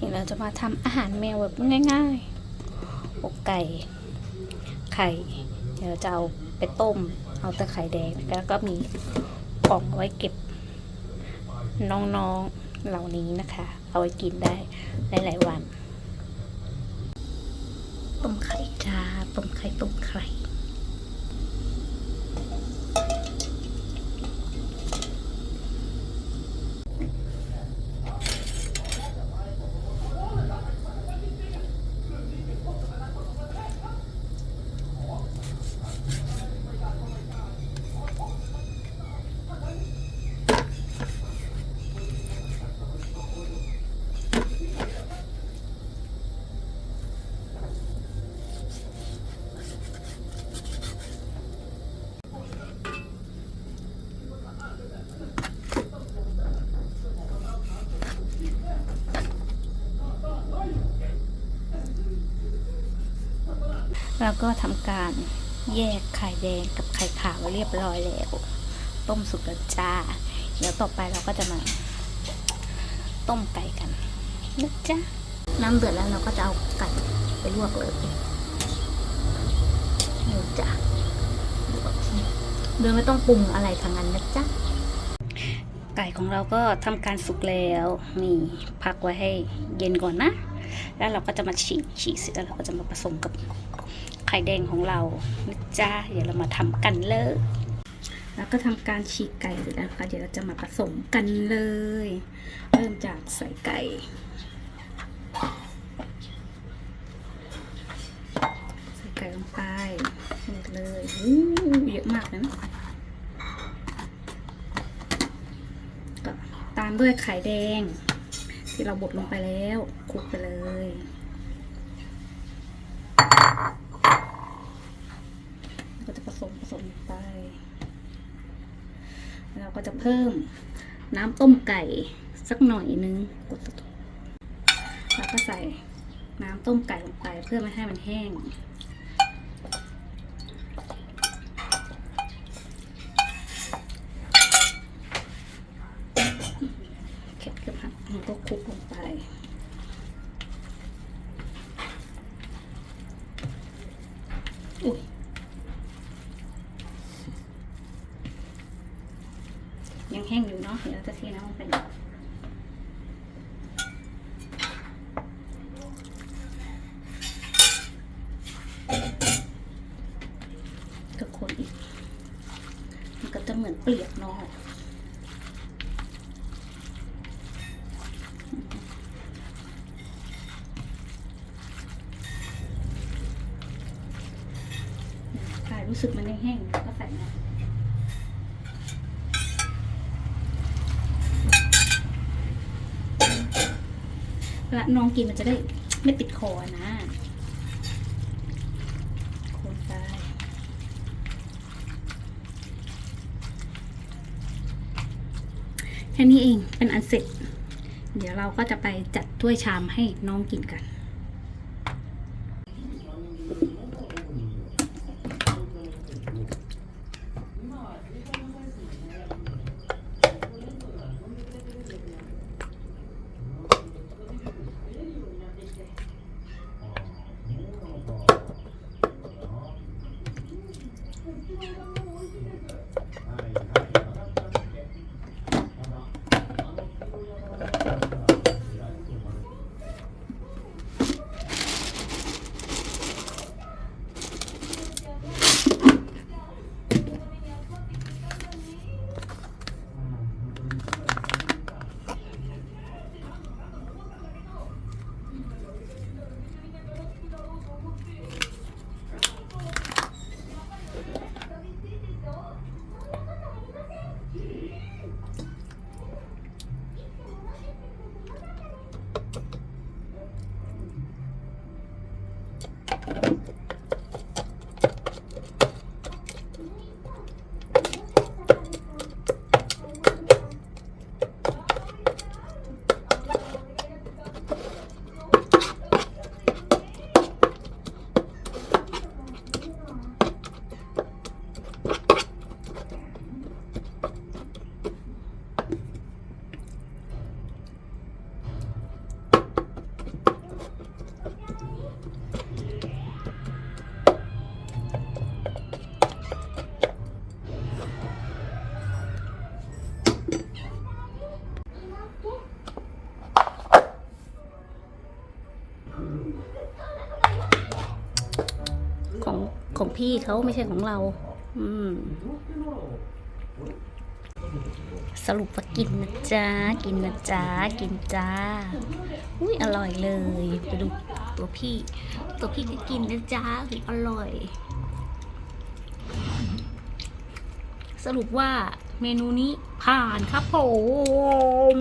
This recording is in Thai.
นี่เราจะมาทำอาหารแมวแบบง่ายๆอกไก่ ไข่ เดี๋ยวจะเอาไปต้ม เอาแต่ไข่แดง แล้วก็มีกล่องเอาไว้เก็บ น้องๆเหล่านี้นะคะ เอาไว้กินได้หลายๆวัน ต้มไข่จ้า ต้มไข่ ต้มไข่ แล้วก็ทำการแยกไข่แดงกับไข่ขาวไว้เรียบร้อยแล้ว ต้มสุกแล้วจ้า เดี๋ยวต่อไปเราก็จะมา ต้มไก่กันนะจ๊ะน้ำเดือดแล้วเราก็จะเอาไก่ไปลวกเลยนี่จ้ะโดยไม่ต้องปรุงอะไรทางนั้นนะจ๊ะไก่ของเราก็ทำการสุกแล้วนี่พักไว้ให้เย็นก่อนนะ แล้วเราก็จะมาฉีกฉีกเสร็จแล้วเราก็จะมาผสมกับ ไข่แดงของเรานะจ๊ะเดี๋ยวเรามาทำกันเลยแล้วก็ทำการฉีกไก่เสร็จแล้วนะคะเดี๋ยวเราจะมาผสมกันเลย เริ่มจากใส่ไก่ ใส่ไก่ลงไปหมดเลยอู้เยอะมากเลยนะก็ตามด้วยไข่แดง ที่เราบดลงไปแล้วคลุกไปเลย ก็จะผสมผสมลงไป แล้ว เราก็จะเพิ่มน้ำต้มไก่สักหน่อยนึงกดแล้วก็ใส่น้ำต้มไก่ลงไปเพื่อไม่ให้มันแห้ง เข็ดกับผักมันก็คลุกลงไป อุ้ย ยั งแห้งอยู่เนาะเดี๋ยวเราจะเทน้ำลงไปก็คนอีก มันก็จะเหมือนเปลียกนอกายรู้สึกมันแห้งๆก็ใส่น้ำ เวลาน้องกินมันจะได้ไม่ติดคอนะ คนไปแค่นี้เองเป็นอันเสร็จ เดี๋ยวเราก็จะไปจัดถ้วยชามให้น้องกินกันน ของพี่เขาไม่ใช่ของเรา อืม สรุปว่ากินนะจ๊ะ กินนะจ๊ะ กินจ้า อุ้ยอร่อยเลย ไปดูตัวพี่ ตัวพี่ก็กินนะจ๊ะอร่อย สรุปว่าเมนูนี้ผ่านครับผม